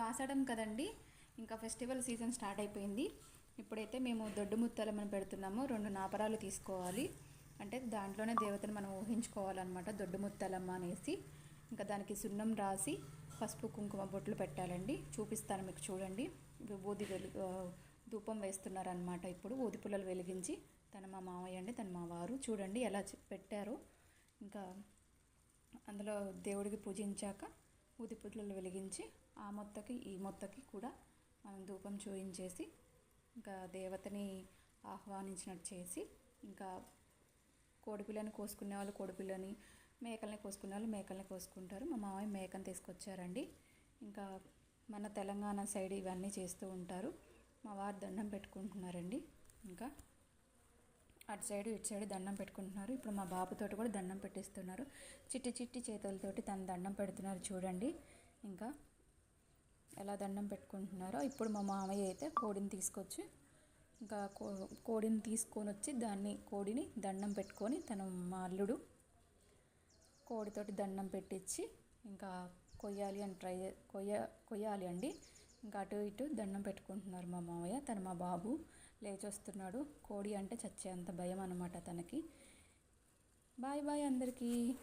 ఇప్పుడు ఆషాఢం కదండి. ఇంకా ఫెస్టివల్ సీజన్ స్టార్ట్ అయిపోయింది. ఇప్పుడైతే మేము దొడ్డు ముత్తాలు మనం పెడుతున్నాము. రెండు నాపరాలు తీసుకోవాలి. అంటే దాంట్లోనే దేవతను మనం ఊహించుకోవాలన్నమాట. దొడ్డు ముత్తాలమ్మ అనేసి. ఇంకా దానికి సున్నం రాసి పసుపు కుంకుమ బొట్లు పెట్టాలండి. చూపిస్తాను మీకు చూడండి. ఊది వెలుగు ధూపం వేస్తున్నారనమాట ఇప్పుడు. ఊది పుల్లలు వెలిగించి తన మా మామయ్య అండి తన మా వారు. చూడండి ఎలా పెట్టారు పెట్టారో. ఇంకా అందులో దేవుడికి పూజించాక ఊదిపుట్లలు వెలిగించి ఆ మొత్తకి ఈ మొత్తకి కూడా మనం ధూపం చూయించేసి ఇంకా దేవతని ఆహ్వానించినట్టు చేసి ఇంకా కోడిపిల్లని కోసుకునే వాళ్ళు కోడిపిల్లని మేకల్ని కోసుకునే వాళ్ళు మేకల్ని కోసుకుంటారు. మా మామయ్య మేకని తీసుకొచ్చారండి. ఇంకా మన తెలంగాణ సైడ్ ఇవన్నీ చేస్తూ ఉంటారు. మా వారు దండం పెట్టుకుంటున్నారండి. ఇంకా అటు సైడ్ ఇటు సైడ్ దండం పెట్టుకుంటున్నారు. ఇప్పుడు మా బాబుతోటి కూడా దండం పెట్టిస్తున్నారు. చిట్టి చిట్టి చేతులతోటి తను దండం పెడుతున్నారు చూడండి. ఇంకా ఎలా దండం పెట్టుకుంటున్నారో ఇప్పుడు మా మామయ్య అయితే కోడిని తీసుకొచ్చి ఇంకా కో కోడిని తీసుకొని వచ్చి దాన్ని కోడిని దండం పెట్టుకొని తను మా అల్లుడు కోడితోటి దండం పెట్టించి ఇంకా కొయ్యాలి అని ట్రై కొయ్య కొయ్యాలి అండి. ఇంకా అటు ఇటు దండం పెట్టుకుంటున్నారు మా మామయ్య తను మా బాబు. లేచొస్తున్నాడు. కోడి అంటే చచ్చే అంత భయం అనమాట తనకి. బాయ్ బాయ్ అందరికీ.